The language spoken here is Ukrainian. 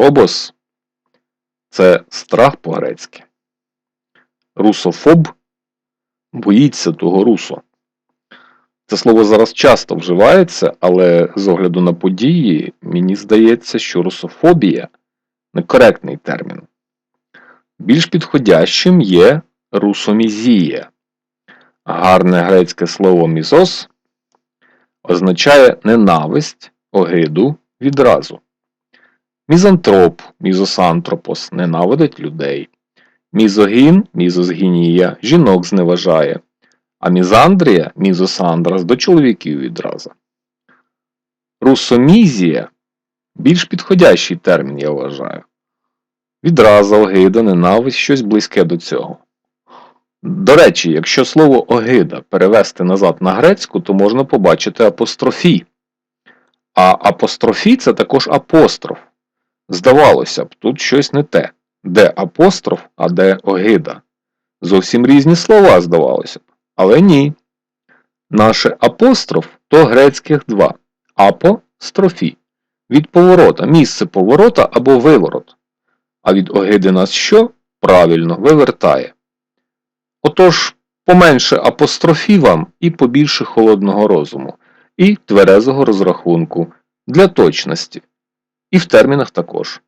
Фобос це страх по-грецьки. Русофоб боїться того русо. Це слово зараз часто вживається, але з огляду на події, мені здається, що русофобія некоректний термін. Більш підходящим є русомізія. Гарне грецьке слово мізос означає ненависть, огиду відразу. Мізантроп, мізосантропос ненавидить людей. Мізогін, мізозгінія жінок зневажає, а мізандрія, мізосандрас до чоловіків відразу. Русомізія більш підходящий термін, я вважаю. Відраза, огида, ненависть, щось близьке до цього. До речі, якщо слово огида перевести назад на грецьку, то можна побачити апострофі. А апострофі це також апостроф. Здавалося б, тут щось не те. Де апостроф, а де огида. Зовсім різні слова, здавалося б. Але ні. Наше апостроф то грецьких два. Апострофі. Від поворота, місце поворота або виворот. А від огиди нас що? Правильно, вивертає. Отож, поменше апострофі вам і побільше холодного розуму, і тверезого розрахунку для точності. І в термінах також.